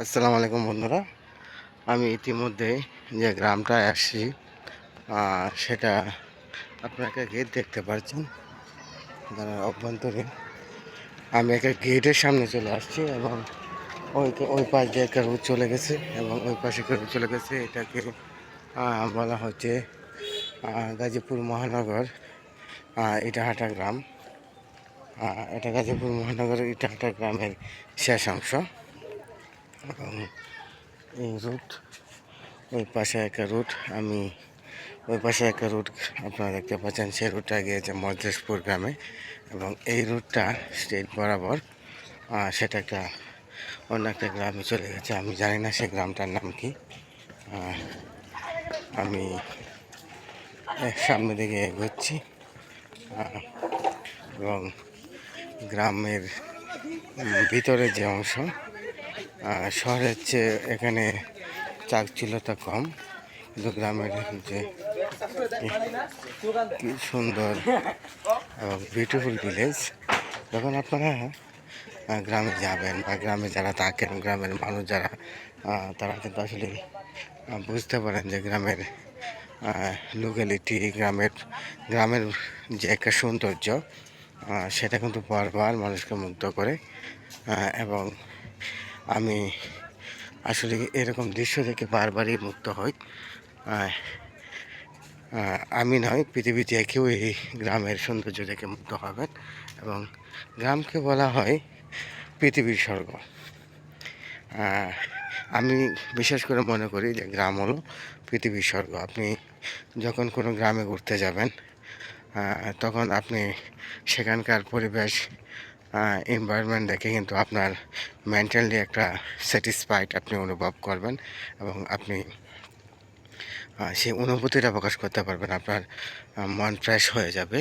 আসসালামু আলাইকুম বন্ধুরা। আমি ইতিমধ্যে যে গ্রামটা আসছি সেটা আপনারা একটা গেট দেখতে পাচ্ছেন। অভ্যন্তরে, আমি একটা গেটের সামনে চলে আসছি এবং ওই ওই পাশ দিয়ে একটা চলে গেছে এবং ওই পাশে একটা চলে গেছে। এটাকে বলা হচ্ছে গাজীপুর মহানগর ইটাহাটা গ্রাম। এটা গাজীপুর মহানগরের ইটাহাটা গ্রামের শেষ অংশ। এই রুট ওই পাশে একটা রুট আমি ওই পাশে একটা রুট আপনারা দেখতে পাচ্ছেন সেই রুটটা গিয়েছে মদ্রেশপুর গ্রামে এবং এই রুটটা স্টেট বরাবর সেটা একটা অন্য একটা গ্রামে চলে গেছে, আমি জানি না সেই গ্রামটার নাম কি। আমি সামনে দিকে এগোচ্ছি এবং গ্রামের ভিতরে যে অংশ শহরের চেয়ে এখানে চাকচিলতা কম, কিন্তু গ্রামের যে কি সুন্দর এবং বিউটিফুল ভিলেজ যখন আপনারা গ্রামে যাবেন বা গ্রামে যারা থাকেন, গ্রামের মানুষ যারা তারা কিন্তু আসলে বুঝতে পারেন যে গ্রামের লোকালিটি গ্রামের গ্রামের যে একটা সৌন্দর্য সেটা কিন্তু বারবার মানুষকে মুগ্ধ করে এবং আমি আসলে এরকম দৃশ্য দেখে বারবারই মুক্ত হই। আমি নয়, পৃথিবীতে কেউ এই গ্রামের সৌন্দর্য দেখে মুগ্ধ হবেন এবং গ্রামকে বলা হয় পৃথিবীর স্বর্গ। আমি বিশেষ করে মনে করি যে গ্রাম হলো পৃথিবীর স্বর্গ। আপনি যখন কোনো গ্রামে ঘুরতে যাবেন তখন আপনি সেখানকার পরিবেশ এনভায়রনমেন্ট দেখে কিন্তু আপনার মেন্টালি একটা স্যাটিসফাইড আপনি অনুভব করবেন এবং আপনি সেই অনুভূতিটা প্রকাশ করতে পারবেন। আপনার মন ফ্রেশ হয়ে যাবে।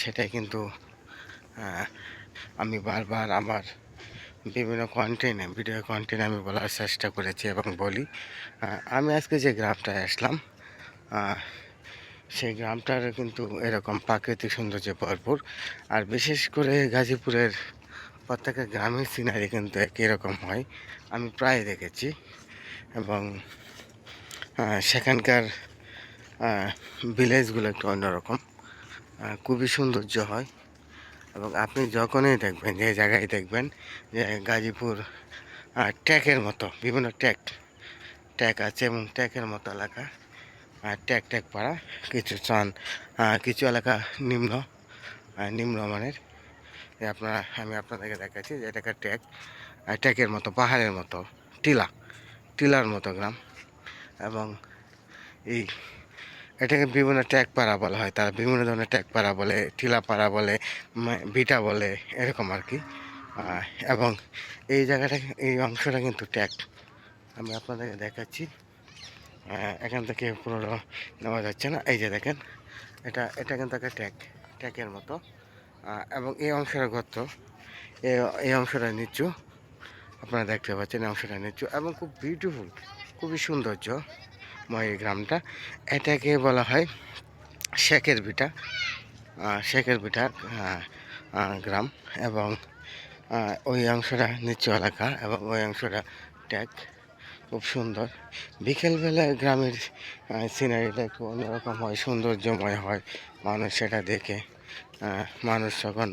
সেটাই কিন্তু আমি বারবার আমার বিভিন্ন কন্টেন্টে ভিডিও কন্টেন্ট আমি বলার চেষ্টা করেছি এবং বলি। আমি আজকে যে গ্রামটায় আসলাম সেই গ্রামটার কিন্তু এরকম প্রাকৃতিক সৌন্দর্য ভরপুর। আর বিশেষ করে গাজীপুরের প্রত্যেকটা গ্রামের সিনারি কিন্তু একই রকম হয়। আমি প্রায় দেখেছি এবং সেখানকার ভিলেজগুলো একটু অন্যরকম। খুবই সৌন্দর্য হয় এবং আপনি যখনই দেখবেন যে জায়গায় দেখবেন যে গাজীপুর আহ, ট্যাকের মতো বিভিন্ন ট্যাক ট্যাক আছে এবং ট্যাকের মতো এলাকা। ট্যাক ট্যাক পাড়া কিছু চান কিছু এলাকা নিম্ন আহ, নিম্নমানের। এই আপনারা আমি আপনাদেরকে দেখাচ্ছি যে এটাকে ট্যাক ট্যাকের মতো পাহাড়ের মতো টিলা টিলার মতো গ্রাম। এবং এই এটাকে বিভিন্ন ট্যাগ পাড়া বলা হয় তারা বিভিন্ন ধরনের ট্যাগ পাড়া বলে টিলা পাড়া বলে ভিটা বলে এরকম আর কি। এবং এই জায়গাটা এই অংশটা কিন্তু ট্যাগ আমি আপনাদেরকে দেখাচ্ছি। এখান থেকে পুরো নেওয়া যাচ্ছে না। এই যে দেখেন, এটা এটা কিন্তু একটা ট্যাগ, ট্যাগের মতো। এবং এই অংশটা গর্ত, এই অংশটা নিচু। আপনারা দেখতে পাচ্ছেন এই অংশটা নিচু এবং খুব বিউটিফুল খুবই সৌন্দর্যময় এই গ্রামটা। এটাকে বলা হয় শেখের বিটা শেখের বিটা গ্রাম এবং ওই অংশটা নিচু এলাকা এবং ওই অংশটা ট্যাগ। খুব সুন্দর। বিকেলবেলায় গ্রামের সিনারিটা একটু অন্যরকম হয়, সৌন্দর্যময় হয় মানুষ সেটা দেখে। মানুষ যখন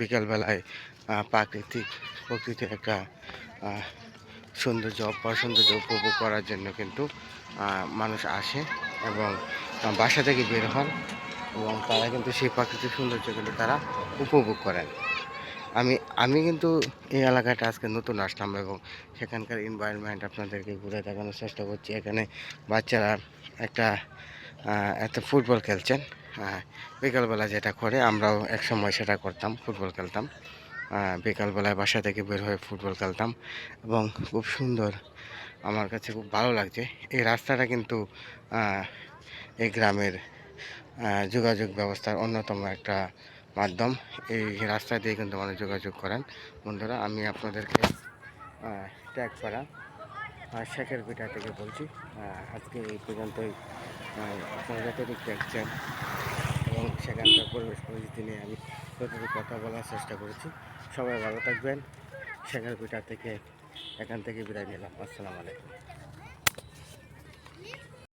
বিকেলবেলায় প্রাকৃতিক প্রকৃতির একটা সৌন্দর্য সৌন্দর্য উপভোগ করার জন্য কিন্তু মানুষ আসে এবং বাসা থেকে বের হন এবং তারা কিন্তু সেই প্রাকৃতিক সৌন্দর্য কিন্তু তারা উপভোগ করেন। আমি আমি কিন্তু এই এলাকাটা আজকে নতুন আসলাম এবং সেখানকার এনভায়রনমেন্ট আপনাদেরকে ঘুরে দেখানোর চেষ্টা করছি। এখানে বাচ্চারা একটা এত ফুটবল খেলছেন। বিকালবেলা যেটা করে আমরাও এক সময় সেটা করতাম, ফুটবল খেলতাম। বিকালবেলায় বাসা থেকে বের হয়ে ফুটবল খেলতাম এবং খুব সুন্দর, আমার কাছে খুব ভালো লাগছে। এই রাস্তাটা কিন্তু এই গ্রামের যোগাযোগ ব্যবস্থার অন্যতম একটা মাধ্যম এই রাস্তা দিয়ে কিন্তু মানুষ যোগাযোগ করেন। বন্ধুরা, আমি আপনাদেরকে ট্যাগ করা শেখের পিঠা থেকে বলছি। আজকে এই পর্যন্তই। আপনারা যতটুকু দেখছেন এবং সেখানকার পরিবেশ পরিস্থিতি নিয়ে আমি যতটুকু কথা বলার চেষ্টা করেছি, সবাই ভালো থাকবেন। শেখার পিঠা থেকে এখান থেকে বিদায় নিলাম। আসসালামু আলাইকুম।